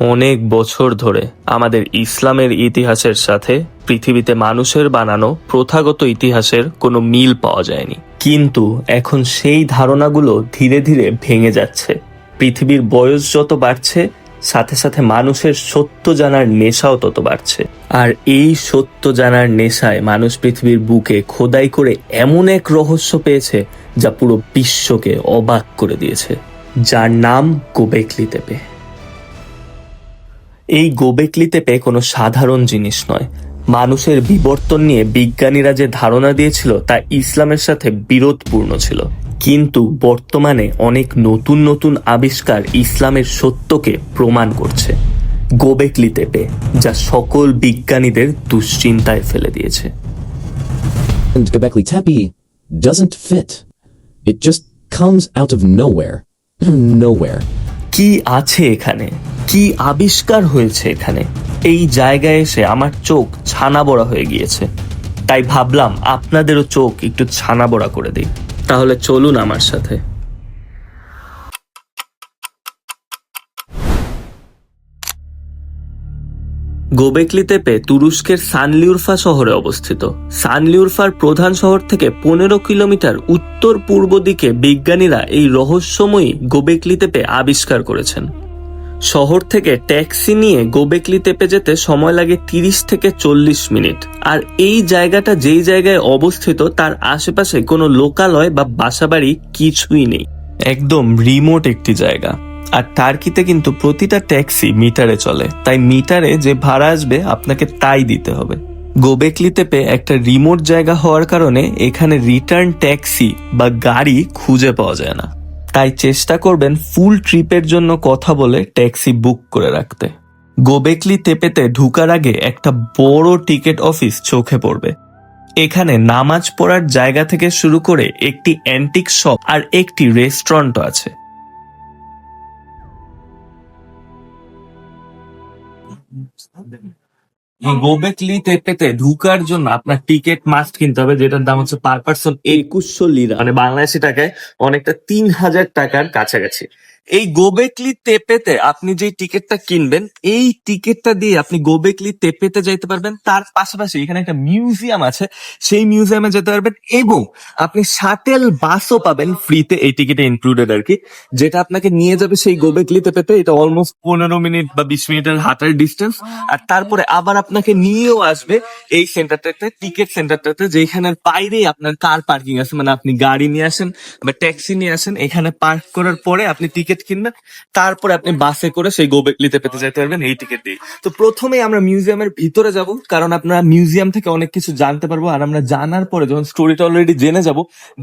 অনেক বছর ধরে আমাদের ইসলামের ইতিহাসের সাথে পৃথিবীতে মানুষের বানানো প্রথাগত ইতিহাসের কোনো মিল পাওয়া যায়নি। কিন্তু এখন সেই ধারণাগুলো ধীরে ধীরে ভেঙে যাচ্ছে। পৃথিবীর বয়স যত বাড়ছে, সাথে সাথে মানুষের সত্য জানার নেশাও তত বাড়ছে। আর এই সত্য জানার নেশায় মানুষ পৃথিবীর বুকে খোদাই করে এমন এক রহস্য পেয়েছে, যা পুরো বিশ্বকে অবাক করে দিয়েছে। যার নাম গোবেকলি তেপে। এই গোবেকলি তেপে কোনো সাধারণ জিনিস নয় মানুষের বিবর্তন নিয়ে বিজ্ঞানীরা যে ধারণা দিয়েছিল তা ইসলামের সাথে বিরোধপূর্ণ ছিল কিন্তু বর্তমানে অনেক নতুন নতুন আবিষ্কার ইসলামের সত্যকে প্রমাণ করছে গোবেকলি তেপে যা সকল বিজ্ঞানীদের দুশ্চিন্তায় ফেলে দিয়েছে doesn't fit. It just comes out of nowhere. nowhere. কি আছে এখানে? কি আবিষ্কার হয়েছে এখানে? এই জায়গায় এসে আমার চোখ ছানা বড়া হয়ে গিয়েছে। তাই ভাবলাম আপনাদেরও চোখ একটু ছানা বড়া করে দিই। তাহলে চলুন আমার সাথে। গোবেকলি তেপে তুরস্কের সানলিউরফা শহরে অবস্থিত। সানলিউরফার প্রধান শহর থেকে পনেরো কিলোমিটার উত্তর পূর্ব দিকে বিজ্ঞানীরা এই রহস্যময়ী গোবেকলি তেপে আবিষ্কার করেছেন। শহর থেকে ট্যাক্সি নিয়ে গোবেকলি তেপে যেতে সময় লাগে তিরিশ থেকে চল্লিশ মিনিট। আর এই জায়গাটা যেই জায়গায় অবস্থিত, তার আশেপাশে কোনো লোকালয় বা বাসাবাড়ি কিছুই নেই। একদম রিমোট একটি জায়গা। আর টার্কিতে কিন্তু প্রতিটা ট্যাক্সি মিটারে চলে। তাই মিটারে যে ভাড়া আসবে, আপনাকে তাই দিতে হবে। গোবেকলি তেপে একটা রিমোট জায়গা হওয়ার কারণে এখানে রিটার্ন ট্যাক্সি বা গাড়ি খুঁজে পাওয়া যায় না। তাই চেষ্টা করবেন ফুল ট্রিপের জন্য কথা বলে ট্যাক্সি বুক করে রাখতে। গোবেকলি তেপেতে ঢুকার আগে একটা বড় টিকিট অফিস চোখে পড়বে। এখানে নামাজ পড়ার জায়গা থেকে শুরু করে একটি অ্যান্টিক শপ আর একটি রেস্টুরেন্টও আছে। এই গোবেকলি তেপেতে ঢুকার জন্য আপনার টিকিট মাস্ট কিনতে হবে যেটার দাম হচ্ছে পার পার্সন একুশশো লিরা। মানে বাংলাদেশি টাকায় অনেকটা তিন হাজার টাকার কাছাকাছি। এই গোবেকলি তেপেতে আপনি যে টিকিটটা কিনবেন, এই টিকিটটা দিয়ে আপনি গোবেকলি তেপেতে যাইতে পারবেন। তার পাশাপাশি এখানে একটা মিউজিয়াম আছে, সেই মিউজিয়ামে যেতে পারবেন এবং আপনি শাটেল বাসও পাবেন ফ্রিতে এই টিকিটে ইনক্লুডেড আর কি যেটা আপনাকে নিয়ে যাবে সেই গোবেকলি তেপেতে এটা অলমোস্ট পনেরো মিনিট বা বিশ মিনিটের হাঁটার ডিস্টেন্স আর তারপরে আবার আপনাকে নিয়েও আসবে এই সেন্টারটাতে টিকিট সেন্টারটাতে যেখানের বাইরেই আপনার কার পার্কিং আছে। মানে আপনি গাড়ি নিয়ে আসেন বা ট্যাক্সি নিয়ে আসেন, এখানে পার্ক করার পরে আপনি টিকিট কিনবেন। তারপরে আপনি বাসে করে সেই গোবেকলিতে পেতে যেতে পারবেন এই টিকিট দিয়ে। তো প্রথমে আমরা মিউজিয়ামের ভিতরে যাব, কারণ আপনারা মিউজিয়াম থেকে অনেক কিছু জানতে পারব, আর আমরা জানার পরে যখন স্টোরিটা অলরেডি জেনে যাব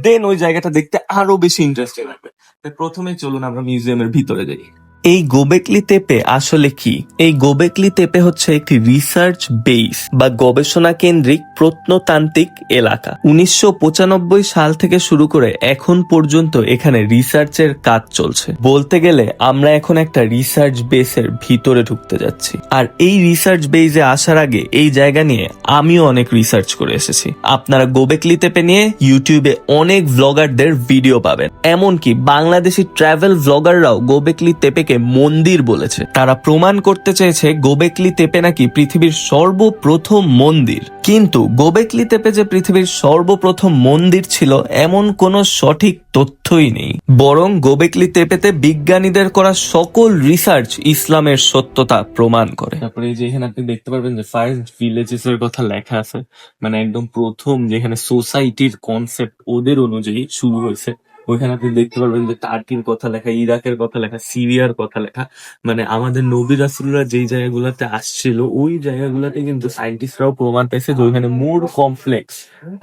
দেন ওই জায়গাটা দেখতে আরও বেশি ইন্টারেস্টিং লাগবে। তাই প্রথমেই চলুন আমরা মিউজিয়ামের ভিতরে যাই। এই গোবেকলি তেপে আসলে কি? এই গোবেকলি তেপে হচ্ছে একটি রিসার্চ বেস বা গবেষণা কেন্দ্রিক প্রত্নতান্ত্রিক এলাকা। উনিশশো পঁচানব্বই সাল থেকে শুরু করে এখন পর্যন্ত এখানে রিসার্চের কাজ চলছে। বলতে গেলে আমরা এখন একটা রিসার্চ বেসের ভিতরে ঢুকতে যাচ্ছি। আর এই রিসার্চ বেসে আসার আগে এই জায়গা নিয়ে আমিও অনেক রিসার্চ করে এসেছি। আপনারা গোবেকলি তেপে নিয়ে ইউটিউবে অনেক ভ্লগারদের ভিডিও পাবেন। এমনকি বাংলাদেশি ট্রাভেল ভ্লগাররাও গোবেকলি তেপেকে মন্দির বলেছে। তারা প্রমাণ করতে চেয়েছে গোবেকলি তেপে নাকি পৃথিবীর সর্বপ্রথম মন্দির। কিন্তু গোবেকলি তেপে যে পৃথিবীর সর্বপ্রথম মন্দির ছিল, এমন কোনো সঠিক তথ্যই নেই। বরং গোবেকলি তেপেতে বিজ্ঞানীদের করা সকল রিসার্চ ইসলামের সত্যতা প্রমাণ করে। তারপরে এই যে এখানে আপনি দেখতে পারবেন যে ফার্স্ট ভিলেজেস এর কথা লেখা আছে। মানে একদম প্রথম যেখানে সোসাইটির কনসেপ্ট ওদের অনুযায়ী শুরু হয়েছে। ওইখানে আপনি দেখতে পারবেন যে টার্কির কথা লেখা, ইরাকের কথা লেখা, সিরিয়ার কথা লেখা। মানে আমাদের নবী রাসুলরা যেই জায়গাগুলোতে আসছিল, ওই জায়গাগুলোতে কিন্তু সাইন্টিস্টরাও প্রমাণ পেয়েছে যে ওইখানে মোর কমপ্লেক্স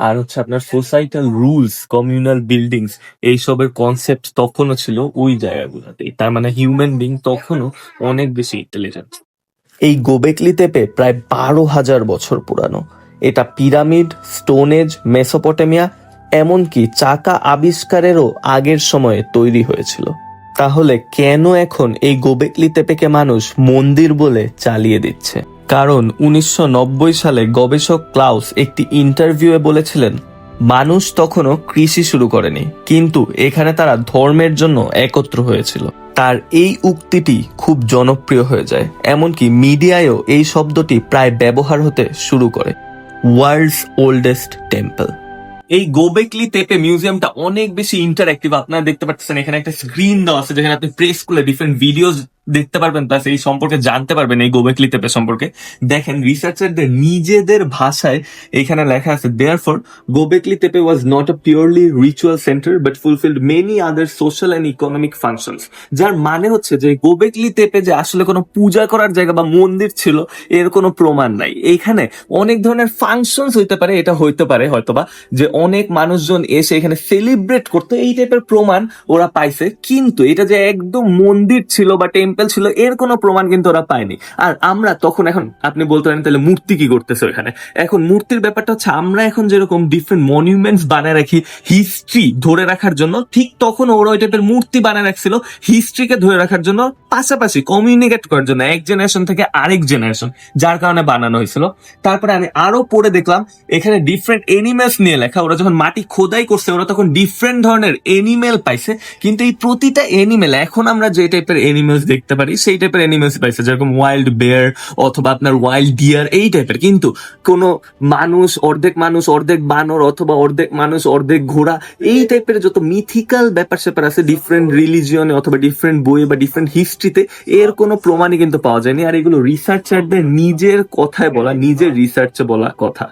আর হচ্ছে আপনার সোসাইটাল রুলস কমিউনাল বিল্ডিংস এইসবের কনসেপ্ট তখনও ছিল ওই জায়গাগুলোতেই। তার মানে হিউম্যান বিং তখনও অনেক বেশি ইন্টেলিজেন্ট এই গোবেকলি তেপে প্রায় বারো হাজার বছর পুরানো। এটা পিরামিড স্টোনেজ মেসোপটেমিয়া এমনকি চাকা আবিষ্কারেরও আগের সময়ে তৈরি হয়েছিল। তাহলে কেন এখন এই গোবেকলি তেপেকে মানুষ মন্দির বলে চালিয়ে দিচ্ছে? কারণ উনিশশো নব্বই সালে গবেষক ক্লাউস একটি ইন্টারভিউয়ে বলেছিলেন, মানুষ তখনও কৃষি শুরু করেনি, কিন্তু এখানে তারা ধর্মের জন্য একত্র হয়েছিল। তার এই উক্তিটি খুব জনপ্রিয় হয়ে যায়। এমনকি মিডিয়ায়ও এই শব্দটি প্রায় ব্যবহার হতে শুরু করে। World's oldest temple. এই গোবেকলি তেপে মিউজিয়ামটা অনেক বেশি ইন্টারঅ্যাক্টিভ আপনারা দেখতে পাচ্ছেন এখানে একটা স্ক্রিন দেওয়া আছে যেখানে আপনি প্রেস করলে ডিফারেন্ট ভিডিওস দেখতে পারবেন প্লাস এই সম্পর্কে জানতে পারবেন, এই গোবেকলি তেপে সম্পর্কে। দেখেন রিসার্চারদের নিজেদের ভাষায় এখানে লেখা আছে therefore Gobekli Tepe was not a purely ritual centre but fulfilled many other social and economic functions যার মানে হচ্ছে যে গোবেকলি তেপে যে আসলে কোনো পূজা করার জায়গা বা মন্দির ছিল, এর কোনো প্রমাণ নাই। এইখানে অনেক ধরনের ফাংশনস হইতে পারে, এটা হইতে পারে হয়তোবা, যে অনেক মানুষজন এসে এখানে সেলিব্রেট করতো, এই টাইপের প্রমাণ ওরা পাইছে। কিন্তু এটা যে একদম মন্দির ছিল বা টেম্পল ছিল, এর কোনো প্রমাণ কিন্তু ওরা পায়নি। আর আমরা তখন এখন, আপনি বলতে পারেন তাহলে মূর্তি কি করতেছে এখানে এখন মূর্তির ব্যাপারটা হচ্ছে, আমরা এখন যেরকম ডিফারেন্ট মনিউমেন্টস বানায় রাখি হিস্ট্রি ধরে রাখার জন্য, ঠিক তখন ওরা ওই টাইপের মূর্তি বানায় রাখছিল হিস্ট্রিকে ধরে রাখার জন্য, পাশাপাশি কমিউনিকেট করার জন্য, এক জেনারেশন থেকে আরেক জেনারেশন যার কারণে বানানো হয়েছিল। তারপরে আমি আরও পড়ে দেখলাম, এখানে ডিফারেন্ট এনিমেলস নিয়ে লেখা, ওরা যখন মাটি খোদাই করছে, ওরা তখন ডিফারেন্ট ধরনের এনিমেল পাইছে, কিন্তু এই প্রতিটা এনিমেল এখন আমরা যে টাইপের এনিমেলস দেখতে পারি, সেই টাইপের এনিমেলস পাইছে, যেরকম ওয়াইল্ড বেয়ার অথবা আপনার ওয়াইল্ড ডিয়ার এই টাইপের কিন্তু কোনো মানুষ, অর্ধেক মানুষ, অর্ধেক বানর অথবা অর্ধেক মানুষ, অর্ধেক ঘোড়া, এই টাইপের যত মিথিক্যাল ব্যাপার স্যাপার আছে ডিফারেন্ট রিলিজিয়নে অথবা ডিফারেন্ট বইয়ে বা ডিফারেন্ট হিস্ট্রিতে এর কোনো প্রমাণই কিন্তু পাওয়া যায়নি। আর এগুলো রিসার্চারদের নিজের কথায় বলা, নিজের রিসার্চে বলা কথা।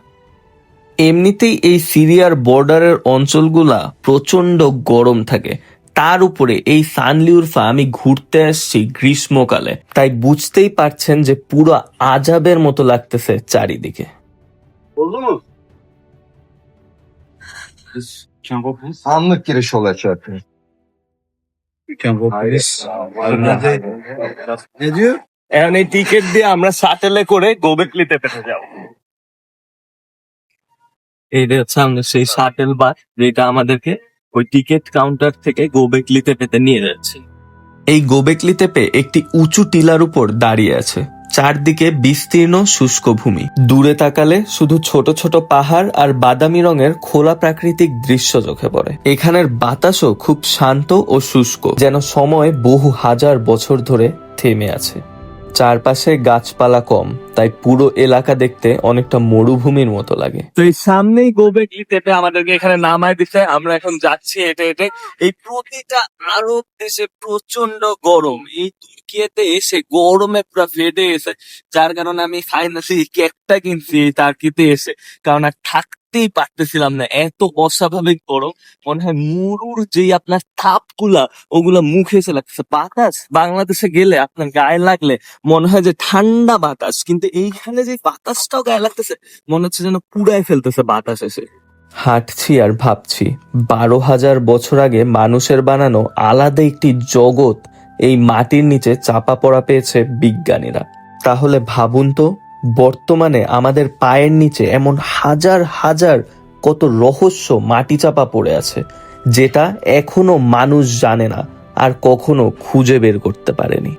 এমনিতেই এই সিরিয়ার বর্ডারের অঞ্চলগুলা প্রচণ্ড গরম থাকে। তার উপরে এই সানলিউরফা আমি ঘুরতে আসছি গ্রীষ্মকালে। তাই বুঝতেই পারছেন যে পুরো আজাবের মতো লাগতেছে চারিদিকে। Anlık giriş olacak. Ne diyor? এখন এই টিকিট দিয়ে আমরা শাটেলে করে গোবেকলিতে পেতে যাব। এইটা হচ্ছে আমাদের সেই শাটেল বাস যেটা আমাদেরকে ওই টিকিট কাউন্টার থেকে গোবেকলিতে পেতে নিয়ে যাচ্ছে। এই গোবেকলি তেপে একটি উঁচু টিলার উপর দাঁড়িয়ে আছে। চারদিকে বিস্তীর্ণ শুষ্ক ভূমি। দূরে তাকালে শুধু ছোট ছোট পাহাড় আর বাদামি রঙের খোলা প্রাকৃতিক দৃশ্য চোখে পড়ে। এখানের বাতাসও খুব শান্ত ও শুষ্ক, যেন সময় বহু হাজার বছর ধরে থেমে আছে। চারপাশে গাছপালা কম, তাই পুরো এলাকা দেখতে অনেকটা মরুভূমির মতো লাগে। তো এই সামনেই গোবেগলি তেপে আমাদেরকে এখানে নামায় দিচ্ছে আমরা এখন যাচ্ছি হেঁটে হেঁটে। এই প্রতিটা আরব দেশে প্রচণ্ড গরম। এই তুর্কিয়েতে এসে গরমে পুরো ফেটে গেছে যার কারণে আমি ফাইনালি কেকটা কিনছি টার্কিতে এসে। কারণ আর থাকতেই পারতেছিলাম না, এত অস্বাভাবিক গরম, মনে হয় মুরুর যেই আপনার তাপগুলা ওগুলা মুখে এসে লাগতেছে। বাতাস, বাংলাদেশে গেলে আপনার গায়ে লাগলে মনে হয় যে ঠান্ডা বাতাস, কিন্তু এইখানে যে বাতাসটাও গায়ে লাগতেছে, মনে হচ্ছে যেন পুড়ায় ফেলতেছে বাতাস এসে। হাঁটছি আর ভাবছি, বারো হাজার বছর আগে মানুষের বানানো আলাদা একটি জগৎ এই মাটির নিচে চাপা পড়া পেয়েছে বিজ্ঞানীরা। তাহলে ভাবুন তো, বর্তমানে আমাদের পায়ের নিচে এমন হাজার হাজার কত রহস্য মাটি চাপা পড়ে আছে, যেটা এখনও মানুষ জানে না আর কখনো খুঁজে বের করতে পারেনি।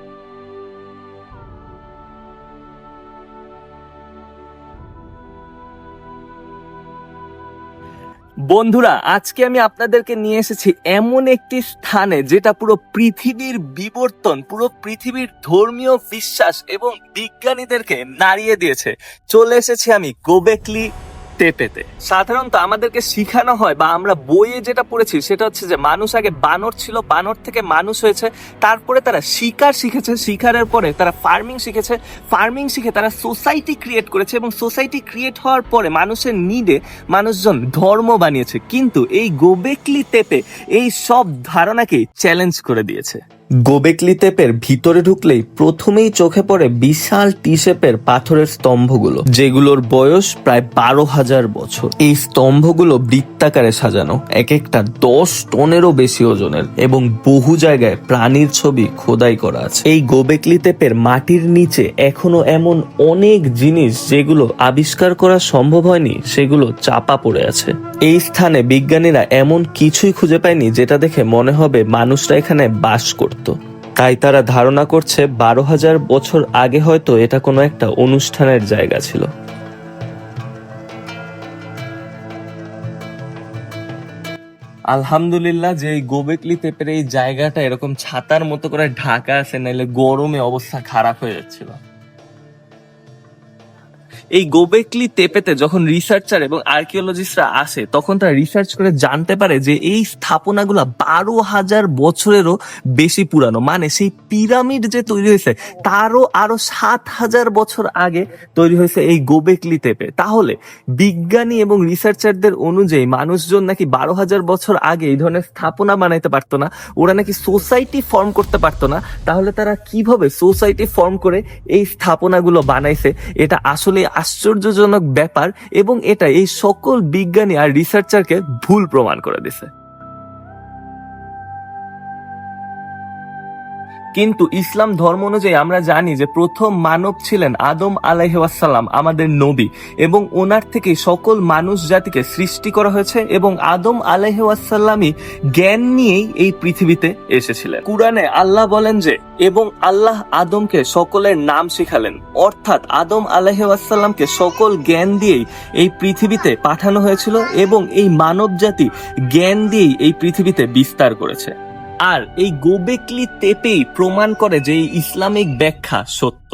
বন্ধুরা, আজকে আমি আপনাদেরকে নিয়ে এসেছি এমন একটি স্থানে যেটা পুরো পৃথিবীর বিবর্তন, পুরো পৃথিবীর ধর্মীয় বিশ্বাস এবং বিজ্ঞানীদেরকে নাড়িয়ে দিয়েছে। চলে এসেছি আমি গোবেকলি তেপেতে সাধারণত আমাদেরকে শিখানো হয় বা আমরা বইয়ে যেটা পড়েছি সেটা হচ্ছে যে মানুষ আগে বানর ছিল, বানর থেকে মানুষ হয়েছে, তারপরে তারা শিকার শিখেছে, শিকারের পরে তারা ফার্মিং শিখেছে ফার্মিং শিখে তারা সোসাইটি ক্রিয়েট করেছে এবং সোসাইটি ক্রিয়েট হওয়ার পরে মানুষের নিডে মানুষজন ধর্ম বানিয়েছে। কিন্তু এই গোবেকলি তেপে এই সব ধারণাকে চ্যালেঞ্জ করে দিয়েছে। গোবেকলি তেপের ভিতরে ঢুকলেই প্রথমেই চোখে পড়ে বিশাল টি শেপের পাথরের স্তম্ভগুলো, যেগুলোর বয়স প্রায় বারো হাজার বছর। এই স্তম্ভগুলো বৃত্তাকারে সাজানো এক একটা দশ টনেরও বেশি ওজনের এবং বহু জায়গায় প্রাণীর ছবি খোদাই করা আছে। এই গোবেকলি তেপের মাটির নিচে এখনও এমন অনেক জিনিস যেগুলো আবিষ্কার করা সম্ভব হয়নি, সেগুলো চাপা পড়ে আছে। এই স্থানে বিজ্ঞানীরা এমন কিছুই খুঁজে পায়নি যেটা দেখে মনে হবে মানুষরা এখানে বাস করত তাই তারা ধারণা করছে বারো হাজার বছর আগে হয়তো এটা কোনো একটা অনুষ্ঠানের জায়গা ছিল। আলহামদুলিল্লাহ, যে এই গোবেকলি পেপের এই জায়গাটা এরকম ছাতার মতো করে ঢাকা আছে, নাইলে গরমে অবস্থা খারাপ হয়ে যাচ্ছিল। এই গোবেকলি তেপেতে যখন রিসার্চার এবং আর্কিওলজিস্টরা আসে, তখন তারা রিসার্চ করে জানতে পারে যে এই স্থাপনাগুলা বারো হাজার বছরেরও বেশি পুরানো। মানে সেই পিরামিড যে তৈরি হয়েছে, তারও আরও সাত হাজার বছর আগে তৈরি হয়েছে এই গোবেকলি তেপে। তাহলে বিজ্ঞানী এবং রিসার্চারদের অনুযায়ী মানুষজন নাকি বারো হাজার বছর আগে এই ধরনের স্থাপনা বানাইতে পারতো না, ওরা নাকি সোসাইটি ফর্ম করতে পারতো না, তাহলে তারা কীভাবে সোসাইটি ফর্ম করে এই স্থাপনাগুলো বানাইছে, এটা আসলে আশ্চর্যজনক ব্যাপার এবং এটা এই সকল বিজ্ঞানী আর রিসার্চারকে ভুল প্রমাণ করে দিছে কিন্তু ইসলাম ধর্ম অনুযায়ী আমরা জানি যে প্রথম মানব ছিলেন আদম আলাইহাসাল্লাম আমাদের নবী, এবং ওনার থেকে সকল মানুষ জাতিকে সৃষ্টি করা হয়েছে এবং আদম আলাইহাসাল্লামই জ্ঞান নিয়েই এই পৃথিবীতে এসেছিলেন। কুরআনে আল্লাহ বলেন যে, এবং আল্লাহ আদমকে সকলের নাম শিখালেন। অর্থাৎ আদম আলাইহাসাল্লামকে সকল জ্ঞান দিয়েই এই পৃথিবীতে পাঠানো হয়েছিল এবং এই মানব জাতি জ্ঞান দিয়েই এই পৃথিবীতে বিস্তার করেছে। আর এই গোবেকলি তেপেই প্রমাণ করে যে এই ইসলামিক ব্যাখ্যা সত্য।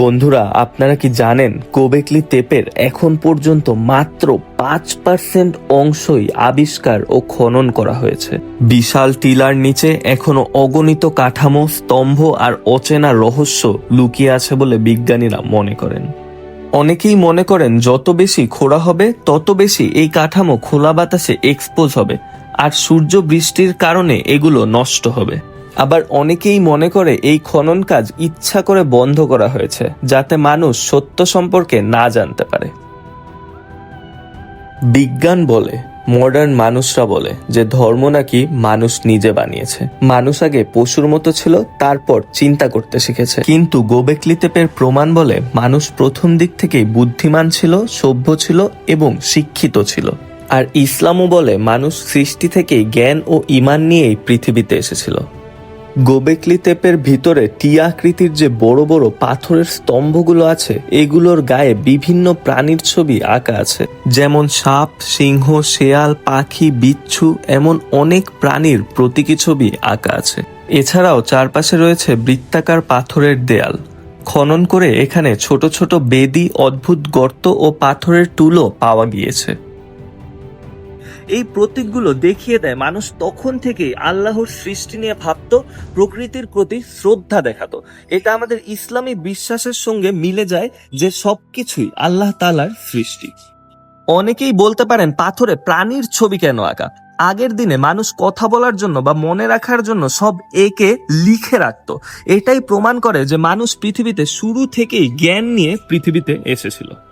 বন্ধুরা, আপনারা কি জানেন, কোবেকলি তেপের এখন পর্যন্ত মাত্র পাঁচ পার্সেন্ট অংশই আবিষ্কার ও খনন করা হয়েছে। বিশাল টিলার নিচে এখনও অগণিত কাঠামো, স্তম্ভ আর অচেনা রহস্য লুকিয়ে আছে বলে বিজ্ঞানীরা মনে করেন। অনেকেই মনে করেন, যত বেশি খোঁড়া হবে, তত বেশি এই কাঠামো খোলা বাতাসে এক্সপোজ হবে, আর সূর্য বৃষ্টির কারণে এগুলো নষ্ট হবে। আবার অনেকেই মনে করে এই খনন কাজ ইচ্ছা করে বন্ধ করা হয়েছে, যাতে মানুষ সত্য সম্পর্কে না জানতে পারে। বিজ্ঞান বলে মডার্ন মানুষরা বলে যে ধর্ম নাকি মানুষ নিজে বানিয়েছে। মানুষ আগে পশুর মতো ছিল, তারপর চিন্তা করতে শিখেছে। কিন্তু গোবেকলি তেপের প্রমাণ বলে, মানুষ প্রথম দিক থেকেই বুদ্ধিমান ছিল, সভ্য ছিল এবং শিক্ষিত ছিল। আর ইসলামও বলে, মানুষ সৃষ্টি থেকেই জ্ঞান ও ইমান নিয়েই পৃথিবীতে এসেছিল। গোবেকলি তেপের ভিতরে টি আকৃতির যে বড় বড় পাথরের স্তম্ভগুলো আছে, এগুলোর গায়ে বিভিন্ন প্রাণীর ছবি আঁকা আছে। যেমন সাপ, সিংহ, শেয়াল, পাখি, বিচ্ছু এমন অনেক প্রাণীর প্রতীকী ছবি আঁকা আছে। এছাড়াও চারপাশে রয়েছে বৃত্তাকার পাথরের দেয়াল। খনন করে এখানে ছোট ছোট বেদি, অদ্ভুত গর্ত ও পাথরের টুলো পাওয়া গিয়েছে। এই প্রতীকগুলো দেখিয়ে দেয় মানুষ তখন থেকেই আল্লাহর সৃষ্টি নিয়ে ভাবতো, প্রকৃতির প্রতি শ্রদ্ধা দেখাতো। এটা আমাদের ইসলামী বিশ্বাসের সঙ্গে মিলে যায় যে সবকিছুই আল্লাহ তালার সৃষ্টি। অনেকেই বলতে পারেন, পাথরে প্রাণীর ছবি কেন আঁকা? আগের দিনে মানুষ কথা বলার জন্য বা মনে রাখার জন্য সব একে লিখে রাখত। এটাই প্রমাণ করে যে মানুষ পৃথিবীতে শুরু থেকেই জ্ঞান নিয়ে পৃথিবীতে এসেছিল।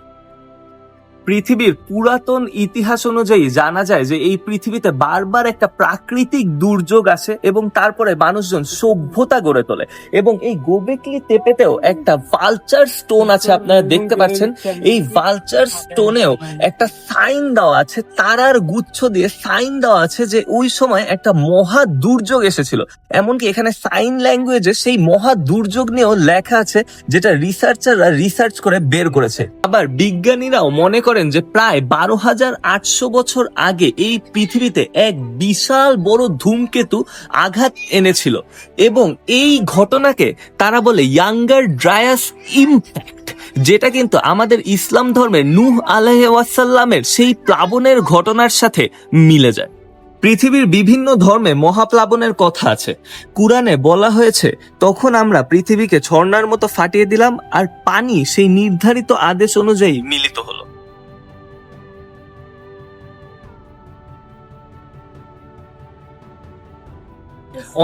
পৃথিবীর পুরাতন ইতিহাস অনুযায়ী জানা যায় যে এই পৃথিবীতে বারবার একটা প্রাকৃতিক দুর্যোগ আসে এবং তারপরে মানুষজন সভ্যতা গড়ে তোলে। এবং এই গোবেকলি তেপেতেও একটা ভালচার স্টোন আছে, আপনারা দেখতে পাচ্ছেন। এই ভালচার স্টোনেও একটা সাইন দেওয়া আছে, তারার গুচ্ছ দিয়ে সাইন দেওয়া আছে যে ওই সময় একটা মহা দুর্যোগ এসেছিল। এমনকি এখানে সাইন ল্যাঙ্গুয়েজে সেই মহা দুর্যোগ নিয়েও লেখা আছে, যেটা রিসার্চাররা রিসার্চ করে বের করেছে। আবার বিজ্ঞানীরাও মনে করেন যে প্রায় বারো হাজার আটশো বছর আগে এই পৃথিবীতে এক বিশাল বড় ধূমকেতু আঘাত এনেছিল এবং এই ঘটনাকে তারা বলে ইয়াঙ্গার ড্রায়াস ইম্প্যাক্ট, যেটা কিন্তু আমাদের ইসলাম ধর্মের নূহ আলাইসাল্লামের সেই প্লাবনের ঘটনার সাথে মিলে যায়। পৃথিবীর বিভিন্ন ধর্মে মহাপ্লাবনের কথা আছে। কুরআনে বলা হয়েছে, তখন আমরা পৃথিবীকে ঝর্ণার মতো ফাটিয়ে দিলাম আর পানি সেই নির্ধারিত আদেশ অনুযায়ী মিলিত হলো।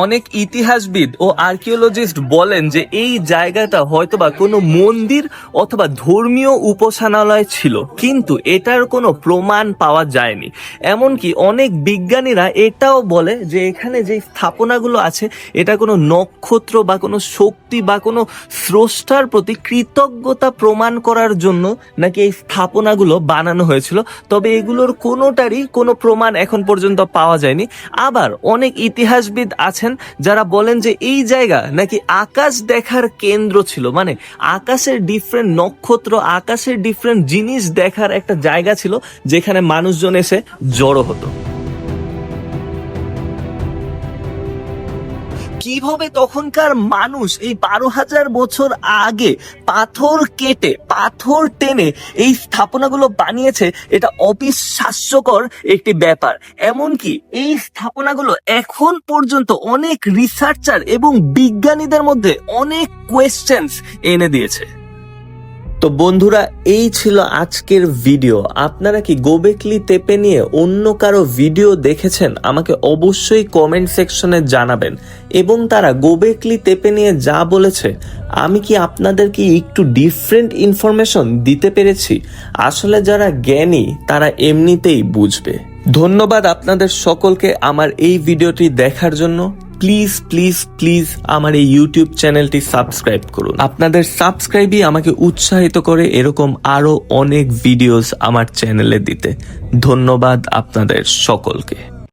অনেক ইতিহাসবিদ ও আর্কিওলজিস্ট বলেন যে এই জায়গাটা হয়তোবা কোনো মন্দির অথবা ধর্মীয় উপাসনালয় ছিল, কিন্তু এটার কোনো প্রমাণ পাওয়া যায়নি। এমনকি অনেক বিজ্ঞানীরা এটাও বলে যে এখানে যে স্থাপনাগুলো আছে, এটা কোনো নক্ষত্র বা কোনো শক্তি বা কোনো স্রষ্টার প্রতি কৃতজ্ঞতা প্রমাণ করার জন্য নাকি এই স্থাপনাগুলো বানানো হয়েছিল। তবে এগুলোর কোনোটারই কোনো প্রমাণ এখন পর্যন্ত পাওয়া যায়নি। আবার অনেক ইতিহাসবিদ আছেন যারা বলেন যে এই জায়গা নাকি আকাশ দেখার কেন্দ্র ছিল। মানে আকাশের ডিফারেন্ট নক্ষত্র, আকাশের ডিফারেন্ট জিনিস দেখার একটা জায়গা ছিল, যেখানে মানুষজন এসে জড়ো হতো। কীভাবে তখনকার মানুষ এই বারো হাজার বছর আগে পাথর কেটে, পাথর টেনে এই স্থাপনাগুলো বানিয়েছে, এটা অবিশ্বাস্যকর একটি ব্যাপার। এমনকি এই স্থাপনাগুলো এখন পর্যন্ত অনেক রিসার্চার এবং বিজ্ঞানীদের মধ্যে অনেক কোয়েশ্চেন্স এনে দিয়েছে। তো বন্ধুরা, এই ছিল আজকের ভিডিও। আপনারা কি গোবেকলি তেপে নিয়ে অন্য কারও ভিডিও দেখেছেন? আমাকে অবশ্যই কমেন্ট সেকশনে জানাবেন। এবং তারা গোবেকলি তেপে নিয়ে যা বলেছে, আমি কি আপনাদেরকে একটু ডিফারেন্ট ইনফরমেশন দিতে পেরেছি? আসলে যারা জ্ঞানী, তারা এমনিতেই বুঝবে। ধন্যবাদ আপনাদের সকলকে আমার এই ভিডিওটি দেখার জন্য। প্লিজ প্লিজ প্লিজ আমার এই ইউটিউব চ্যানেলটি সাবস্ক্রাইব করুন। আপনাদের সাবস্ক্রাইবই আমাকে উৎসাহিত করে এরকম আরও অনেক ভিডিওস আমার চ্যানেলে দিতে। ধন্যবাদ আপনাদের সকলকে।